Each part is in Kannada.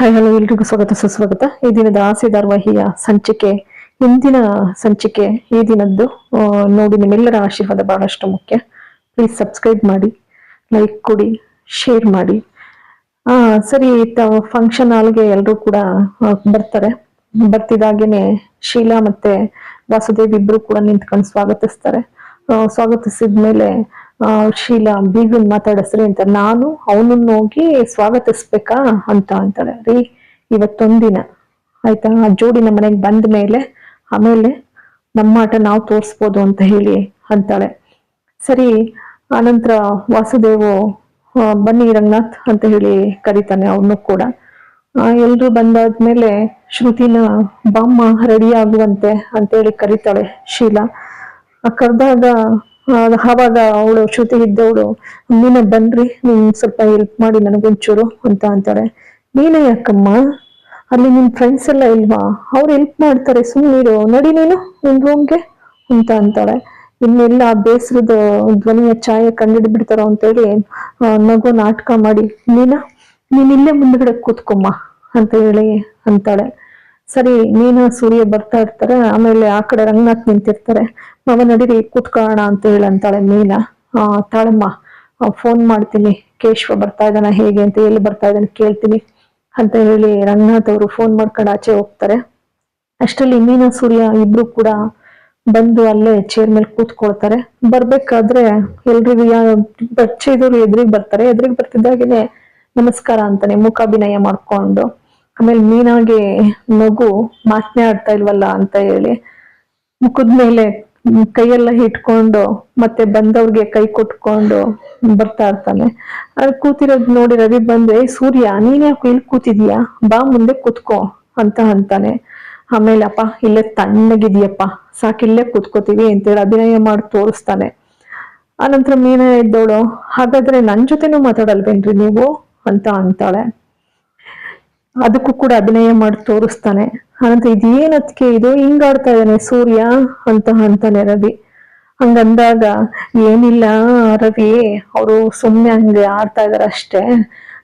ಹಾಯ್ ಹಲೋ ಎಲ್ರಿಗೂ ಸ್ವಾಗತ ಸುಸ್ವಾಗತ. ಈ ದಿನದ ಆಸೆ ಧಾರಾವಾಹಿಯ ಸಂಚಿಕೆ ಇಂದಿನ ಸಂಚಿಕೆ ಈ ದಿನದ್ದು. ನೋಡಿ ನಿಮ್ಮೆಲ್ಲರ ಆಶೀರ್ವಾದ ಬಹಳಷ್ಟು ಮುಖ್ಯ. ಪ್ಲೀಸ್ ಸಬ್ಸ್ಕ್ರೈಬ್ ಮಾಡಿ ಲೈಕ್ ಕೊಡಿ ಶೇರ್ ಮಾಡಿ. ಆ ಸರಿ ಫಂಕ್ಷನ್ ಹಾಲ್ಗೆ ಎಲ್ಲರೂ ಕೂಡ ಬರ್ತಾರೆ. ಬರ್ತಿದಾಗೇನೆ ಶೀಲಾ ಮತ್ತೆ ವಾಸುದೇವ್ ಇಬ್ರು ಕೂಡ ನಿಂತ್ಕೊಂಡು ಸ್ವಾಗತಿಸ್ತಾರೆ. ಸ್ವಾಗತಿಸಿದ ಆ, ಶೀಲಾ ಬೀಗನ್ ಮಾತಾಡಸ್ರಿ ಅಂತ. ನಾನು ಅವನನ್ನ ಹೋಗಿ ಸ್ವಾಗತಿಸ್ಬೇಕಾ ಅಂತ ಅಂತಾಳೆ. ರೀ, ಇವತ್ತೊಂದಿನ. ಆಯ್ತಾ? ಆ ಜೋಡಿ ನಮ್ಮ ಮನೆಗೆ ಬಂದ ಮೇಲೆ, ಆಮೇಲೆ ನಮ್ಮ ಆಟ ನಾವು ತೋರಿಸ್ಬೋದು ಅಂತ ಹೇಳಿ ಅಂತಾಳೆ. ಸರಿ, ಆನಂತರ ವಾಸುದೇವು ಬನ್ನಿ ರಂಗನಾಥ್ ಅಂತ ಹೇಳಿ ಕರೀತಾನೆ ಅವನು ಕೂಡ. ಎಲ್ರು ಬಂದಾದ್ಮೇಲೆ ಶ್ರುತಿನ ಬಾಮ್ಮ ರೆಡಿ ಆಗುವಂತೆ ಅಂತೇಳಿ ಕರೀತಾಳೆ ಶೀಲಾ. ಕರೆದಾಗ ಆವಾಗ ಅವಳು ಶ್ರುತಿ ಇದ್ದವಳು, ನೀನ ಬನ್ರಿ, ನೀನ್ ಸ್ವಲ್ಪ ಹೆಲ್ಪ್ ಮಾಡಿ ನನಗೊಂಚೂರು ಅಂತ ಅಂತಾಳೆ ನೀನೇ ಯಾಕಮ್ಮ? ಅಲ್ಲಿ ನಿನ್ ಫ್ರೆಂಡ್ಸ್ ಎಲ್ಲ ಇಲ್ವಾ? ಅವ್ರು ಹೆಲ್ಪ್ ಮಾಡ್ತಾರೆ ಸುಮ್ಮನಿರು ನಡಿ ನೀನು ನಿನ್ ರೂಮ್ಗೆ ಅಂತ ಅಂತಾಳೆ ಇನ್ನೆಲ್ಲ ಬೇಸರದ ಧ್ವನಿಯ ಛಾಯೆ ಕಂಡಿಡ್ ಅಂತ ಹೇಳಿ ನಗು ನಾಟಕ ಮಾಡಿ, ನೀನ, ನೀನ್ ಇಲ್ಲೇ ಮುಂದ್ಗಡೆ ಕೂತ್ಕೊಮ್ಮ ಅಂತ ಹೇಳಿ ಅಂತಾಳೆ ಸರಿ, ನೀನು ಸೂರ್ಯ ಬರ್ತಾ ಇರ್ತಾರೆ, ಆಮೇಲೆ ಆ ಕಡೆ ರಂಗನಾಥ್ ನಿಂತಿರ್ತಾರೆ. ಮಗ ನಡೀರಿ, ಕೂತ್ಕೊಳ್ಳೋಣ ಅಂತ ಹೇಳಂತಾಳೆ ಮೀನಾ. ಆ, ತಾಳಮ್ಮ ಫೋನ್ ಮಾಡ್ತೀನಿ. ಕೇಶವ ಬರ್ತಾ ಇದ್ದಾನ, ಹೇಗೆ ಅಂತ, ಎಲ್ಲಿ ಬರ್ತಾ ಇದ್ದಾನೆ ಕೇಳ್ತೀನಿ ಅಂತ ಹೇಳಿ ರಂಗನಾಥ್ ಅವರು ಫೋನ್ ಮಾಡ್ಕೊಂಡು ಆಚೆ ಹೋಗ್ತಾರೆ. ಅಷ್ಟರಲ್ಲಿ ಮೀನಾ, ಸೂರ್ಯ ಇಬ್ರು ಕೂಡ ಬಂದು ಅಲ್ಲೇ ಚೇರ್ ಮೇಲೆ ಕೂತ್ಕೊಳ್ತಾರೆ. ಬರ್ಬೇಕಾದ್ರೆ ಎಲ್ರಿಗೂ ಯಾ, ಪರಿಚಯದವ್ರು ಎದುರಿಗೆ ಬರ್ತಾರೆ. ಎದುರಿಗೆ ಬರ್ತಿದ್ದಾಗೇನೆ ನಮಸ್ಕಾರ ಅಂತಾನೆ, ಮುಖಾಭಿನಯ ಮಾಡ್ಕೊಂಡು. ಆಮೇಲೆ ಮೀನಾಗೆ ಮಗು ಮಾತನೇ ಆಡ್ತಾ ಇಲ್ವಲ್ಲ ಅಂತ ಹೇಳಿ ಮುಖದ ಮೇಲೆ ಕೈಯೆಲ್ಲ ಇಟ್ಕೊಂಡು ಮತ್ತೆ ಬಂದವ್ರಿಗೆ ಕೈ ಕೊಟ್ಕೊಂಡು ಬರ್ತಾ ಇರ್ತಾನೆ. ಅಲ್ಲಿ ಕೂತಿರೋದ್ ನೋಡಿ ರವಿ ಬಂದ್ರೆ ಸೂರ್ಯ, ನೀನ್ ಯಾಕೆ ಇಲ್ಲಿ ಕೂತಿದ್ಯಾ? ಬಾ ಮುಂದೆ ಕೂತ್ಕೋ ಅಂತ ಅಂತಾನೆ. ಆಮೇಲೆ, ಅಪ್ಪ, ಇಲ್ಲೇ ತಣ್ಣಗಿದ್ಯಪ್ಪ. ಸಾಕಿಲ್ಲೇ ಕೂತ್ಕೋತೀವಿ ಅಂತೇಳಿ ಅಭಿನಯ ಮಾಡಿ ತೋರಿಸ್ತಾನೆ. ಆನಂತರ ಮೀನ ಇದ್ದವಳು ಹಾಗಾದ್ರೆ ನನ್ ಜೊತೆನೂ ಮಾತಾಡಲ್ವೇನ್ರಿ ನೀವು? ಅಂತ ಅಂತಾಳೆ. ಅದಕ್ಕೂ ಕೂಡ ಅಭಿನಯ ಮಾಡಿ ತೋರಿಸ್ತಾನೆ. ಅನಂತರ ಇದೇನತ್ಕೆ ಇದು? ಹಿಂಗಾಡ್ತಾ ಇದ್ದಾನೆ ಸೂರ್ಯ ಅಂತ ಅಂತಾನೆ ರವಿ. ಹಂಗಂದಾಗ ಏನಿಲ್ಲ ರವಿ ಅವರು ಸುಮ್ಮನೆ ಹಂಗೆ ಆಡ್ತಾ ಇದಾರೆ ಅಷ್ಟೇ.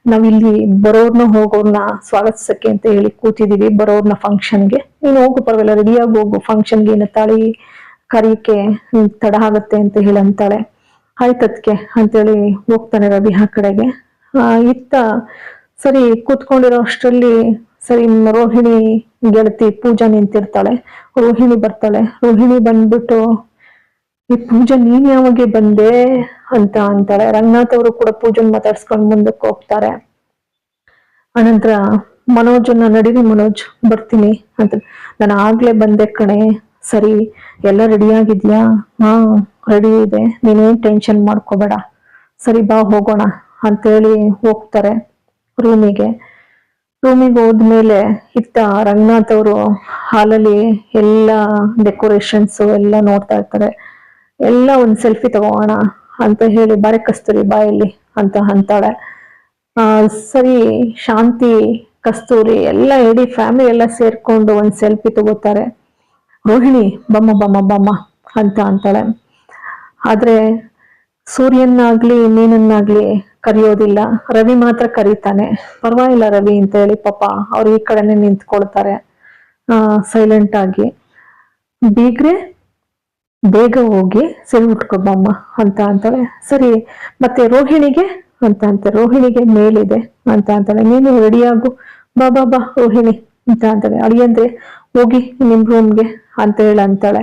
ನಾವಿಲ್ಲಿ ಬರೋರ್ನ ಹೋಗೋರ್ನ ಸ್ವಾಗತಿಸಕ್ಕೆ ಅಂತ ಹೇಳಿ ಕೂತಿದೀವಿ ಬರೋರ್ನ ಫಂಕ್ಷನ್ಗೆ. ನೀನು ಹೋಗು ಪರವಾಗಿಲ್ಲ ರೆಡಿಯಾಗಿ ಹೋಗು. ಫಂಕ್ಷನ್ಗೆ ಏನು ತಾಳಿ ಕರಿಯಕ್ಕೆ ತಡ ಆಗತ್ತೆ ಅಂತ ಹೇಳಿ ಅಂತಾಳೆ. ಆಯ್ತದ್ಕೆ ಅಂತೇಳಿ ಹೋಗ್ತಾನೆ ರವಿ ಆ ಕಡೆಗೆ. ಆ, ಇತ್ತ ಸರಿ, ಕೂತ್ಕೊಂಡಿರೋ ಅಷ್ಟರಲ್ಲಿ ಸರಿ ರೋಹಿಣಿ ಗೆಳತಿ ಪೂಜಾ ನಿಂತಿರ್ತಾಳೆ. ರೋಹಿಣಿ ಬರ್ತಾಳೆ. ರೋಹಿಣಿ ಬಂದ್ಬಿಟ್ಟು, ಈ ಪೂಜಾ, ನೀನ್ ಯಾವಾಗ ಬಂದೆ? ಅಂತ ಅಂತಾಳೆ. ರಂಗನಾಥ್ ಅವರು ಕೂಡ ಪೂಜನ್ ಮಾತಾಡ್ಸ್ಕೊಂಡ್ ಮುಂದಕ್ಕೆ ಹೋಗ್ತಾರೆ. ಅನಂತರ, ಮನೋಜನ್ನ, ನಡೀರಿ ಮನೋಜ್, ಬರ್ತೀನಿ. ಅಂತ, ನಾನು ಆಗ್ಲೇ ಬಂದೆ ಕಣೆ. ಸರಿ, ಎಲ್ಲ ರೆಡಿ ಆಗಿದ್ಯಾ? ಹಾ ರೆಡಿ ಇದೆ. ನೀನೇನ್ ಟೆನ್ಷನ್ ಮಾಡ್ಕೋಬೇಡ. ಸರಿ, ಬಾ, ಹೋಗೋಣ. ಅಂತೇಳಿ ಹೋಗ್ತಾರೆ. ರೂಮಿಗೆ ರೂಮಿಗೆ ಹೋದ್ಮೇಲೆ ಇತ್ತ ರಂಗನಾಥ್ ಅವರು ಹಾಲಲ್ಲಿ ಎಲ್ಲ ಡೆಕೋರೇಷನ್ಸ್ ಎಲ್ಲ ನೋಡ್ತಾ ಇರ್ತಾರೆ. ಎಲ್ಲ ಒಂದ್ ಸೆಲ್ಫಿ ತಗೋಣ ಅಂತ ಹೇಳಿ ಬಾರೆ ಕಸ್ತೂರಿ ಬಾಯಲ್ಲಿ ಅಂತ ಅಂತಾಳೆ. ಸರಿ, ಶಾಂತಿ, ಕಸ್ತೂರಿ ಎಲ್ಲ ಇಡೀ ಫ್ಯಾಮಿಲಿ ಎಲ್ಲ ಸೇರ್ಕೊಂಡು ಒಂದ್ ಸೆಲ್ಫಿ ತಗೋತಾರೆ. ರೋಹಿಣಿ, ಬಮ್ಮ ಬಮ್ಮ ಬಮ್ಮ ಅಂತ ಅಂತಾಳೆ. ಆದ್ರೆ ಸೂರ್ಯನಾಗ್ಲಿ ಇನ್ನೇನನ್ನಾಗ್ಲಿ ಕರೆಯೋದಿಲ್ಲ. ರವಿ ಮಾತ್ರ ಕರೀತಾನೆ. ಪರವಾಗಿಲ್ಲ ರವಿ ಅಂತ ಹೇಳಿ ಪಾಪ ಅವ್ರು ಈ ಕಡೆನೆ ನಿಂತ್ಕೊಳ್ತಾರೆ, ಆ ಸೈಲೆಂಟ್ ಆಗಿ. ಬೀಗ್ರೆ, ಬೇಗ ಹೋಗಿ ಸರಿ ಉಟ್ಕೊಬಮ್ಮ ಅಂತ ಅಂತಾಳೆ. ಸರಿ, ಮತ್ತೆ ರೋಹಿಣಿಗೆ ಅಂತ ಅಂತಾರೆ ರೋಹಿಣಿಗೆ ಮೇಲಿದೆ ಅಂತ ಅಂತಾಳೆ. ನೀನು ರೆಡಿಯಾಗು ಬಾ ಬಾ ಬಾ, ರೋಹಿಣಿ ಅಂತ ಅಂತಾಳೆ. ಅಳಿಯಂದ್ರೆ ಹೋಗಿ ನಿಮ್ ರೂಮ್ಗೆ ಅಂತ ಹೇಳಿ ಅಂತಾಳೆ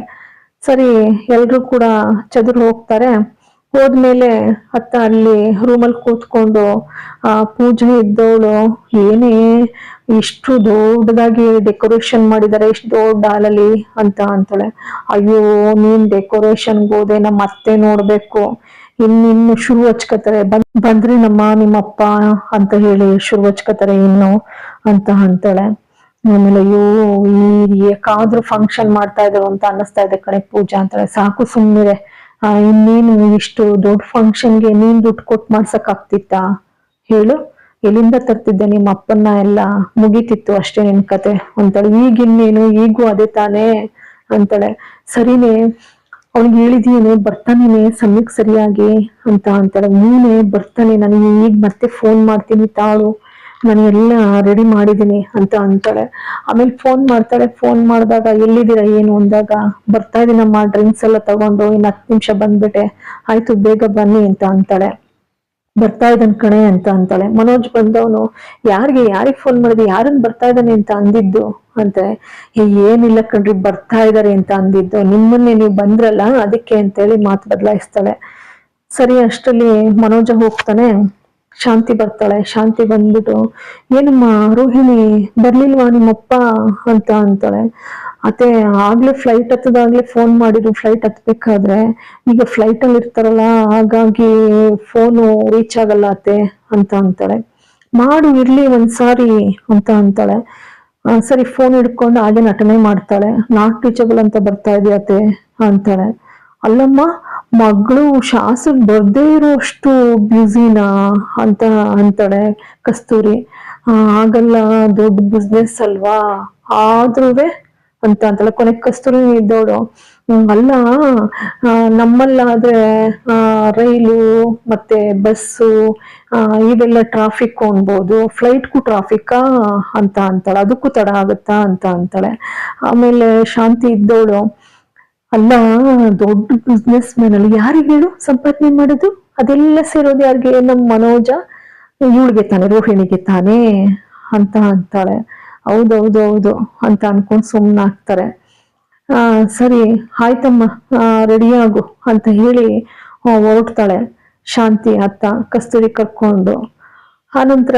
ಸರಿ, ಎಲ್ರು ಕೂಡ ಚದುರು ಹೋಗ್ತಾರೆ. ಹೋದ್ಮೇಲೆ ಅತ್ತ ಅಲ್ಲಿ ರೂಮಲ್ಲಿ ಕೂತ್ಕೊಂಡು, ಆ ಪೂಜೆ ಇದ್ದವಳು, ಏನೇ ಇಷ್ಟು ದೊಡ್ಡದಾಗಿ ಡೆಕೋರೇಷನ್ ಮಾಡಿದ್ದಾರೆ ಇಷ್ಟು ದೊಡ್ಡ ಹಾಲಲ್ಲಿ ಅಂತ ಅಂತಾಳೆ. ಅಯ್ಯೋ, ನೀನ್ ಡೆಕೋರೇಷನ್ಗೆ ಹೋದೆ ನಮ್ಮ ಅತ್ತೆ ನೋಡ್ಬೇಕು. ಇನ್ನಿನ್ನು ಶುರು ಹಚ್ಕೋತಾರೆ ಬಂದ್ರಿ ನಮ್ಮ ನಿಮ್ಮಪ್ಪ ಅಂತ ಹೇಳಿ ಶುರು ಹಚ್ಕೋತಾರೆ ಇನ್ನು ಅಂತ ಅಂತಾಳೆ. ಆಮೇಲೆ ಅಯ್ಯೋ, ಈ ಯಾಕಾದ್ರೂ ಫಂಕ್ಷನ್ ಮಾಡ್ತಾ ಇದ್ರು ಅಂತ ಅನ್ನಿಸ್ತಾ ಇದೆ ಕಣೆ ಪೂಜಾ ಅಂತಾಳೆ. ಸಾಕು ಸುಮ್ಮನಿರೆ ಆ ಇನ್ನೇನು ಇಷ್ಟು ದೊಡ್ಡ ಫಂಕ್ಷನ್ಗೆ ನೀನ್ ದುಡ್ಡು ಕೊಟ್ಟು ಮಾಡ್ಸಕ್ ಆಗ್ತಿತ್ತಾ? ಹೇಳು. ಎಲ್ಲಿಂದ ತರ್ತಿದ್ದೆ ನಿಮ್ಮ ಅಪ್ಪನ್ನ ಎಲ್ಲ? ಮುಗೀತಿತ್ತು ಅಷ್ಟೇ ನಿನ್ ಕತೆ. ಅಂತಾಳೆ, ಈಗ ಇನ್ನೇನು? ಈಗೂ ಅದೇ ತಾನೇ? ಅಂತಾಳೆ, ಸರಿನೇ. ಅವ್ನಿಗೆ ಹೇಳಿದೀನಿ, ಬರ್ತಾನೇನೆ. ಸಮಯಕ್ಕೆ ಸರಿಯಾಗಿ. ಅಂತ ಅಂತಾಳೆ ನೀನೇ ಬರ್ತಾನೆ. ನನಗೆ ಈಗ ಮತ್ತೆ ಫೋನ್ ಮಾಡ್ತೀನಿ ತಾಳು. ನಾನು ಎಲ್ಲ ರೆಡಿ ಮಾಡಿದ್ದೀನಿ ಅಂತ ಅಂತಾಳೆ ಆಮೇಲೆ ಫೋನ್ ಮಾಡ್ತಾಳೆ ಫೋನ್ ಮಾಡಿದಾಗ ಎಲ್ಲಿದ್ದೀರಾ ಏನು ಅಂದಾಗ ಬರ್ತಾ ಇದ್ದೀನಮ್ಮ ಡ್ರಿಂಕ್ಸ್ ಎಲ್ಲ ತಗೊಂಡು ಇನ್ನು ಹತ್ತು ನಿಮಿಷ ಬಂದ್ಬಿಟ್ಟೆ. ಆಯ್ತು ಬೇಗ ಬನ್ನಿ ಅಂತ ಅಂತಾಳೆ ಬರ್ತಾ ಇದ್ದಾನೆ ಕಣೆ ಅಂತ ಅಂತಾಳೆ. ಮನೋಜ್ ಬಂದವನು ಯಾರಿಗೆ ಯಾರಿಗೆ ಫೋನ್ ಮಾಡಿದ್ವಿ ಯಾರನ್ನ ಬರ್ತಾ ಇದ್ದಾನೆ ಅಂತ ಅಂದಿದ್ದು? ಅಂತ "ಏ, ಏನಿಲ್ಲ ಕಣ್ರಿ ಬರ್ತಾ ಇದ್ದಾರೆ ಅಂತ ಅಂದಿದ್ದು. ನಿಮ್ಮನ್ನೇ ನೀವು ಬಂದ್ರಲ್ಲ ಅದಕ್ಕೆ ಅಂತೇಳಿ ಮಾತು ಬದಲಾಯಿಸ್ತಾಳೆ. ಸರಿ ಅಷ್ಟರಲ್ಲಿ ಮನೋಜ ಹೋಗ್ತಾನೆ. ಶಾಂತಿ ಬರ್ತಾಳೆ, ಶಾಂತಿ ಬಂದ್ಬಿಟ್ಟು, ಏನಮ್ಮ, ರೋಹಿಣಿ, ಬರ್ಲಿಲ್ವಾ ನಿಮ್ಮಪ್ಪ ಅಂತ ಅಂತಾಳೆ. ಅತ್ತೆ, ಆಗ್ಲೇ ಫ್ಲೈಟ್ ಹತ್ತದಾಗ್ಲೇ ಫೋನ್ ಮಾಡಿದ್ರು ಫ್ಲೈಟ್ ಹತ್ಬೇಕಾದ್ರೆ, ಈಗ ಫ್ಲೈಟ್ ಅಲ್ಲಿ ಇರ್ತಾರಲ್ಲ, ಹಾಗಾಗಿ ಫೋನು ರೀಚ್ ಆಗಲ್ಲ ಅತ್ತೆ ಅಂತ ಅಂತಾಳೆ. ಮಾಡು, ಇರ್ಲಿ ಒಂದ್ಸಾರಿ ಅಂತ ಅಂತಾಳೆ. ಸರಿ ಫೋನ್ ಹಿಡ್ಕೊಂಡು ಹಾಗೆ ನಟನೆ ಮಾಡ್ತಾಳೆ. ನಾಟ್ ರೀಚಬಲ್ ಅಂತ ಬರ್ತಾ ಇದೆಯತ್ತೆ ಅಂತಾಳೆ. ಅಲ್ಲಮ್ಮ ಮಗಳು ಶಾಸಕ್ ಬರ್ದೇ ಇರೋಷ್ಟು ಬ್ಯುಸಿನಾ ಅಂತ ಅಂತಾಳೆ ಕಸ್ತೂರಿ. ಆಗಲ್ಲ ದೊಡ್ಡ ಬಿಸ್ನೆಸ್ ಅಲ್ವಾ? ಆದ್ರೂ ಅಂತ ಅಂತಾಳೆ ಕೊನೆಗೆ ಕಸ್ತೂರಿ ಇದ್ದವಳು. ಅಲ್ಲ ನಮ್ಮಲ್ಲಾದ್ರೆ ರೈಲು, ಮತ್ತೆ ಬಸ್ಸು ಇವೆಲ್ಲ ಟ್ರಾಫಿಕ್ ಅನ್ಬೋದು. ಫ್ಲೈಟ್ಗೂ ಟ್ರಾಫಿಕ್ಕಾ ಅಂತ ಅಂತಾಳೆ. ಅದಕ್ಕೂ ತಡ ಆಗುತ್ತಾ ಅಂತ ಅಂತಾಳೆ. ಆಮೇಲೆ ಶಾಂತಿ ಇದ್ದವಳು. ಅಲ್ಲ, ದೊಡ್ಡ ಬಿಸ್ನೆಸ್ ಮ್ಯಾನ್ ಅಲ್ಲಿ. ಯಾರಿಗೆ ಹೇಳು? ಸಂಪಾದನೆ ಮಾಡೋದು? ಅದೆಲ್ಲ ಸೇರೋದು ಯಾರಿಗೆ? ನಮ್ಮ ಮನೋಜ ಇವಳಿಗೆ ತಾನೆ, ರೋಹಿಣಿಗೆ ತಾನೇ ಅಂತ ಅಂತಾಳೆ. ಹೌದೌದು, ಹೌದು ಅಂತ ಅನ್ಕೊಂಡು ಸುಮ್ಮನಾಗ್ತಾರೆ ಆ, ಸರಿ, ಆಯ್ತಮ್ಮ ರೆಡಿ ಆಗು ಅಂತ ಹೇಳಿ ಹೊರಡ್ತಾಳೆ ಶಾಂತಿ ಅತ್ತ ಕಸ್ತೂರಿ ಕರ್ಕೊಂಡು. ಆನಂತರ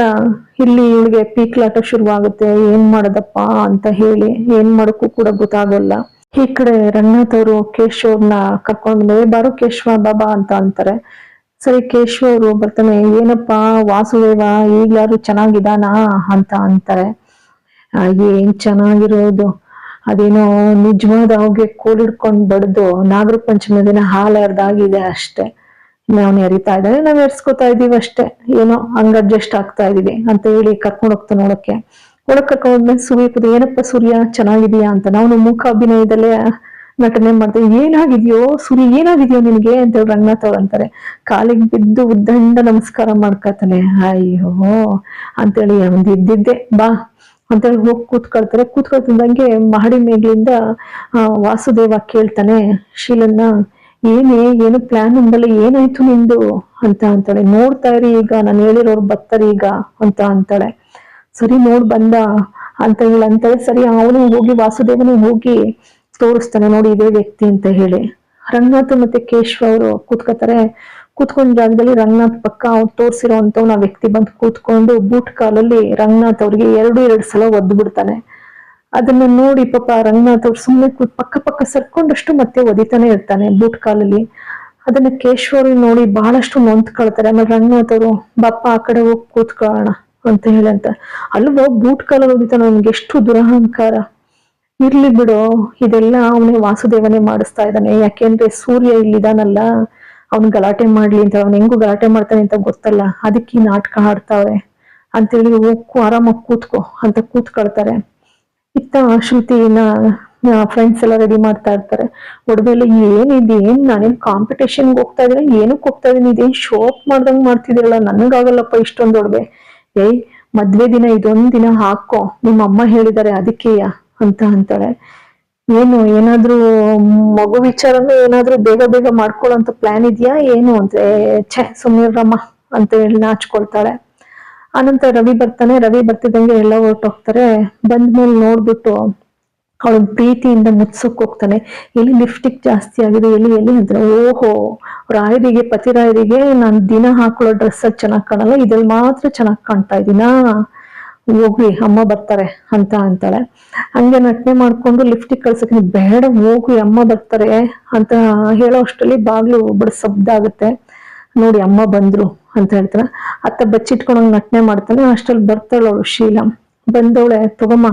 ಇಲ್ಲಿ ಇವಳಿಗೆ ಪೀಕ್ಲಾಟ ಶುರುವಾಗುತ್ತೆ. ಏನ್ ಮಾಡೋದಪ್ಪ ಅಂತ ಹೇಳಿ, ಏನ್ ಮಾಡೋಕ್ಕೂ ಕೂಡ ಗೊತ್ತಾಗಲ್ಲ. ಈ ಕಡೆ ರಂಗನಾಥ್ ಅವರು ಕೇಶವ್ರನ್ನ ಕರ್ಕೊಂಡು ಬಂದ್ರೆ ಬಾರೋ ಕೇಶವ ಬಾಬಾ ಅಂತ ಅಂತಾರೆ. ಸರಿ ಕೇಶವ ಅವರು ಬರ್ತಾನೆ, ಏನಪ್ಪ, ವಾಸುದೇವ ಈಗ್ಲಾರು ಚೆನ್ನಾಗಿದಾನಾ ಅಂತ ಅಂತಾರೆ. ಏನ್ ಚೆನ್ನಾಗಿರೋದು? ಅದೇನೋ ನಿಜವಾದ ಅವ್ಗೆ ಕೋಲಿಡ್ಕೊಂಡ್ ಬಡ್ದು ನಾಗರ ಪಂಚಮಿ ದಿನ ಹಾಲು ಅರ್ದಾಗಿದೆ ಅಷ್ಟೇ ನಾವು ಎರಿತಾ ಇದ್ದಾನೆ, ನಾವ್ ಎರ್ಸ್ಕೊತಾ ಇದೀವಿ ಅಷ್ಟೇ ಏನೋ ಹಂಗ ಅಡ್ಜಸ್ಟ್ ಆಗ್ತಾ ಇದೀವಿ ಅಂತ ಹೇಳಿ ಕರ್ಕೊಂಡು ಹೋಗ್ತಾ ನೋಡಕ್ಕೆ ಒಳಗ್ ಕರ್ಕೊಂಡ್ಮೇಲೆ ಸುವೀಪದ ಏನಪ್ಪ ಸೂರ್ಯ, ಚೆನ್ನಾಗಿದೆಯಾ ಅಂತ. ನಾವು ಮುಖ ಅಭಿನಯದಲ್ಲೇ ನಟನೆ ಮಾಡ್ತೇವೆ ಏನಾಗಿದೆಯೋ ಸೂರ್ಯ, ಏನಾಗಿದೆಯೋ ನಿನಗೆ ಅಂತ ಹೇಳಿ ರಂಗನಾಥ್ ಅಂತಾರೆ. ಕಾಲಿಗೆ ಬಿದ್ದು ಉದ್ದಂಡ ನಮಸ್ಕಾರ ಮಾಡ್ಕೊತಾನೆ. ಅಯ್ಯೋ ಅಂತೇಳಿ ಒಂದು ಇದ್ದಿದ್ದೆ. ಬಾ ಅಂತೇಳಿ ಹೋಗಿ ಕೂತ್ಕೊಳ್ತಾರೆ. ಕೂತ್ಕೊಳ್ತಿದ್ದಂಗೆ ಮಹಡಿ ಮೇಲಿಂದ ವಾಸುದೇವ ಕೇಳ್ತಾನೆ ಶೀಲನ್ನ ಏನೇ, ಏನು ಪ್ಲಾನ್ ಇಂದಲ್ಲ ಏನಾಯ್ತು ನಿಂದು? ಅಂತ ಅಂತಾಳೆ. ನೋಡ್ತಾ ಇರಿ ಈಗ, ನಾನು ಹೇಳಿರೋರು ಬರ್ತಾರೆ ಈಗ ಅಂತ ಅಂತಾಳೆ. ಸರಿ ನೋಡ್ ಬಂದ ಅಂತ ಹೇಳಿ ಅಂತಾಳೆ ಸರಿ ಅವನು ಹೋಗಿ ವಾಸುದೇವನು ಹೋಗಿ ತೋರಿಸ್ತಾನೆ ನೋಡಿ ಇದೇ ವ್ಯಕ್ತಿ ಅಂತ ಹೇಳಿ. ರಂಗನಾಥ್ ಮತ್ತೆ ಕೇಶವ ಅವರು ಕೂತ್ಕೋತಾರೆ. ಕೂತ್ಕೊಂಡ ಜಾಗದಲ್ಲಿ ರಂಗನಾಥ್ ಪಕ್ಕ ಅವ್ರು ತೋರಿಸಿರೋ ಆ ವ್ಯಕ್ತಿ ಬಂದು ಕೂತ್ಕೊಂಡು ಬೂಟ್ ಕಾಲಲ್ಲಿ ರಂಗನಾಥ್ ಅವ್ರಿಗೆ ಎರಡು ಎರಡು ಸಲ ಒದ್ದು ಬಿಡ್ತಾನೆ. ಅದನ್ನ ನೋಡಿ ಪಾಪ ರಂಗನಾಥ್ ಅವ್ರು ಸುಮ್ಮನೆ ಪಕ್ಕ ಪಕ್ಕ ಸರ್ಕೊಂಡಷ್ಟು ಮತ್ತೆ ಒದಿತಾನೆ ಇರ್ತಾನೆ ಬೂಟ್ ಕಾಲಲ್ಲಿ. ಅದನ್ನ ಕೇಶವರು ನೋಡಿ ಬಹಳಷ್ಟು ನೊಂದ್ಕೊಳ್ತಾರೆ. ಆಮೇಲೆ ರಂಗನಾಥ್ ಅವರು, ಬಪ್ಪ, ಆ ಕಡೆ ಹೋಗಿ ಕೂತ್ಕೊಳ್ಳೋಣ ಅಂತ ಹೇಳಂತ ಅಲ್ವಾ ಬೂಟ್ ಕಾಲ ಹೋಗಿತಾನ ಅವನಿಗೆ ಎಷ್ಟು ದುರಹಂಕಾರ. ಇರ್ಲಿ ಬಿಡು, ಇದೆಲ್ಲ ಅವನೇ ವಾಸುದೇವನೇ ಮಾಡಿಸ್ತಾ ಇದ್ದಾನೆ. ಯಾಕೆಂದ್ರೆ ಸೂರ್ಯ ಇಲ್ಲಿದಾನಲ್ಲ, ಅವ್ನ್ ಗಲಾಟೆ ಮಾಡ್ಲಿ ಅಂತ, ಅವ್ನ ಹೆಂಗು ಗಲಾಟೆ ಮಾಡ್ತಾನೆ ಅಂತ ಗೊತ್ತಲ್ಲ. ಅದಕ್ಕೆ ಈ ನಾಟಕ ಆಡ್ತಾವೆ ಅಂತೇಳಿ ಹೋಗ್ಕು ಆರಾಮಾಗಿ ಕೂತ್ಕೋ ಅಂತ ಕೂತ್ಕೊಳ್ತಾರೆ. ಇತ್ತ ಶ್ರುತಿನ ಫ್ರೆಂಡ್ಸ್ ಎಲ್ಲ ರೆಡಿ ಮಾಡ್ತಾ ಇರ್ತಾರೆ. ಒಡವೆಲ್ಲ ಏನಿದೆ, ಏನ್ ನಾನೇನ್ ಕಾಂಪಿಟೇಷನ್ಗೆ ಹೋಗ್ತಾ ಇದ್ದೀನಿ ಏನಕ್ಕೆ ಹೋಗ್ತಾ ಇದೀನಿ, ಇದೇನ್ ಶೋಪ್ ಮಾಡ್ದಂಗ್ ಮಾಡ್ತಿದ್ದೀರಲ್ಲ, ನನಗಾಗಲ್ಲಪ್ಪ ಇಷ್ಟೊಂದು ಒಡವೆ. ಏಯ್, ಮದ್ವೆ ದಿನ ಇದೊಂದ್ ದಿನ ಹಾಕೋ. ನಿಮ್ಮ ಅಮ್ಮ ಹೇಳಿದಾರೆ ಅದಕ್ಕೆಯ ಅಂತ ಅಂತಾಳೆ. ಏನು, ಏನಾದ್ರೂ ಮಗು ವಿಚಾರನ ಏನಾದ್ರೂ ಬೇಗ ಬೇಗ ಮಾಡ್ಕೊಳ್ಳೋ ಅಂತ ಪ್ಲಾನ್ ಇದೆಯಾ? ಏನು ಅಂದ್ರೆ, ಛೆ ಸುಮೀರಮ್ಮ ಅಂತ ಹೇಳಿ ನಾಚ್ಕೊಳ್ತಾಳೆ. ಆನಂತರ ರವಿ ಬರ್ತಾನೆ. ರವಿ ಬರ್ತಿದ್ದಂಗೆ ಎಲ್ಲ ಹೊರಟೋಗ್ತಾರೆ. ಬಂದ್ಮೇಲೆ ನೋಡ್ಬಿಟ್ಟು ಅವಳ ಪ್ರೀತಿಯಿಂದ ಮುತ್ಸೋಕ್ ಹೋಗ್ತಾನೆ. ಎಲ್ಲಿ ಲಿಫ್ಟಿಕ್ ಜಾಸ್ತಿ ಆಗಿದೆ, ಎಲ್ಲಿ ಎಲ್ಲಿ ಅಂದ್ರೆ ಓಹೋ, ರಾಯರಿಗೆ ಪತಿ ರಾಯರಿಗೆ ನಾನು ದಿನ ಹಾಕೊಳ್ಳೋ ಡ್ರೆಸ್ ಅಲ್ಲಿ ಚೆನ್ನಾಗಿ ಕಾಣಲ್ಲ, ಇದ್ರಲ್ಲಿ ಮಾತ್ರ ಚೆನ್ನಾಗಿ ಕಾಣ್ತಾ ಇದ್ದೀನಾ ಹೋಗ್ಲಿ, ಅಮ್ಮ ಬರ್ತಾರೆ ಅಂತ ಅಂತಾಳೆ. ಹಂಗೆ ನಟನೆ ಮಾಡ್ಕೊಂಡು ಲಿಫ್ಟಿಗೆ ಕಳ್ಸಕ್ಕೆ ಬೇಡ ಹೋಗು ಅಮ್ಮ ಬರ್ತಾರೆ ಅಂತ ಹೇಳೋ ಅಷ್ಟರಲ್ಲಿ ಬಾಗ್ಲು ಬಡ ಶಬ್ದ ಆಗುತ್ತೆ. ನೋಡಿ, ಅಮ್ಮ ಬಂದ್ರು ಅಂತ ಹೇಳ್ತಾರೆ ಅತ್ತ ಬಚ್ಚಿಟ್ಕೊಂಡು ನಟನೆ ಮಾಡ್ತಾನೆ. ಅಷ್ಟ್ರಲ್ಲಿ ಬರ್ತಾಳೆ ಅವಳು ಶೀಲಾ. ಬಂದವಳೆ, ತಗೊಮ್ಮ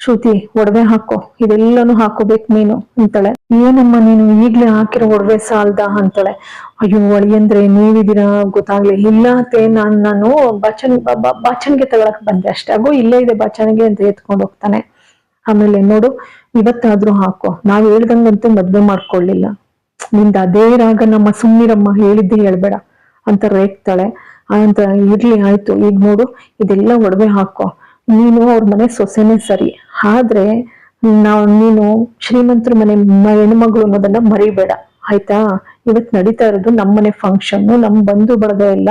ಶ್ರುತಿ, ಒಡವೆ ಹಾಕೋ. ಇದೆಲ್ಲನೂ ಹಾಕೋಬೇಕು ನೀನು, ಅಂತಾಳೆ. ಏನಮ್ಮ ನೀನು ಈಗ್ಲೇ ಹಾಕಿರೋ ಒಡವೆ ಸಾಲ್ದ ಅಂತಾಳೆ. ಅಯ್ಯೋ ಅಳಿಯಂದ್ರೆ ನೀವಿದ್ದೀರಾ ಗೊತ್ತಾಗ್ಲಿ. ಇಲ್ಲ ಅತ್ತೆ ನಾನ್, ನಾನು ಬಚನ್ ಬಾಚನ್ಗೆ ತಗೊಳಕ್ ಬಂದೆ ಅಷ್ಟೇ. ಆಗೋ ಇಲ್ಲೇ ಇದೆ ಬಾಚನ್ಗೆ ಅಂತ ಎತ್ಕೊಂಡು ಹೋಗ್ತಾನೆ. ಆಮೇಲೆ ನೋಡು, ಇವತ್ತಾದ್ರೂ ಹಾಕೋ. ನಾವ್ ಹೇಳ್ದಂಗಂತೂ ಮದ್ವೆ ಮಾಡ್ಕೊಳ್ಲಿಲ್ಲ ನಿಂದ ಅದೇ ರಾಗ ನಮ್ಮ ಸುಮ್ಮಿರಮ್ಮ ಹೇಳಿದ್ದೆ ಹೇಳ್ಬೇಡ. ಅಂತ ರೇಗ್ತಾಳೆ. ಅಂತ ಇರ್ಲಿ, ಆಯ್ತು. ಈಗ ನೋಡು, ಇದೆಲ್ಲ ಒಡವೆ ಹಾಕೋ. ನೀನು ಅವ್ರ ಮನೆ ಸೊಸೆನೇ ಸರಿ. ಆದ್ರೆ ನಾವು, ನೀನು ಶ್ರೀಮಂತರ ಮನೆ ಹೆಣ್ಮಗಳು ಅನ್ನೋದನ್ನ ಮರಿಬೇಡ. ಆಯ್ತಾ? ಇವತ್ ನಡೀತಾ ಇರೋದು ನಮ್ಮನೆ ಫಂಕ್ಷನ್ ನಮ್ ಬಂಧು ಬಳಗ ಎಲ್ಲ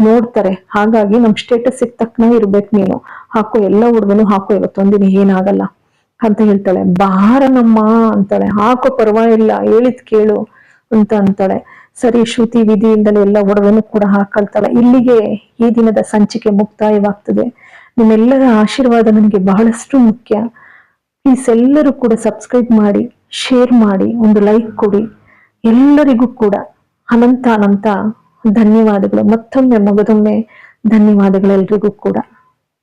ನೋಡ್ತಾರೆ. ಹಾಗಾಗಿ ನಮ್ ಸ್ಟೇಟಸ್ ತಕ್ಕನ ಇರ್ಬೇಕು ನೀನು. ಹಾಕು ಎಲ್ಲ ಹುಡುಗನು ಇವತ್ತು ಇವತ್ತೊಂದಿನ ಏನಾಗಲ್ಲ ಅಂತ ಹೇಳ್ತಾಳೆ. ಬಾರನಮ್ಮ ಅಂತಾಳೆ. ಹಾಕೋ ಪರವಾಗಿಲ್ಲ, ಹೇಳಿದ್ ಕೇಳು ಅಂತ ಅಂತಾಳೆ. ಸರಿ, ಶ್ರುತಿ ವಿಧಿಯಿಂದಲೇ ಎಲ್ಲ ಒಡವೆನೂ ಕೂಡ ಹಾಕೊಳ್ತಾಳೆ. ಇಲ್ಲಿಗೆ ಈ ದಿನದ ಸಂಚಿಕೆ ಮುಕ್ತಾಯವಾಗ್ತದೆ. ನಿಮ್ಮೆಲ್ಲರ ಆಶೀರ್ವಾದ ನನಗೆ ಬಹಳಷ್ಟು ಮುಖ್ಯ. ಪ್ಲೀಸ್ ಎಲ್ಲರೂ ಕೂಡ ಸಬ್ಸ್ಕ್ರೈಬ್ ಮಾಡಿ ಶೇರ್ ಮಾಡಿ, ಒಂದು ಲೈಕ್ ಕೊಡಿ. ಎಲ್ಲರಿಗೂ ಕೂಡ ಅನಂತ ಅನಂತ ಧನ್ಯವಾದಗಳು. ಮತ್ತೊಮ್ಮೆ, ಮಗದೊಮ್ಮೆ ಧನ್ಯವಾದಗಳು ಎಲ್ರಿಗೂ ಕೂಡ.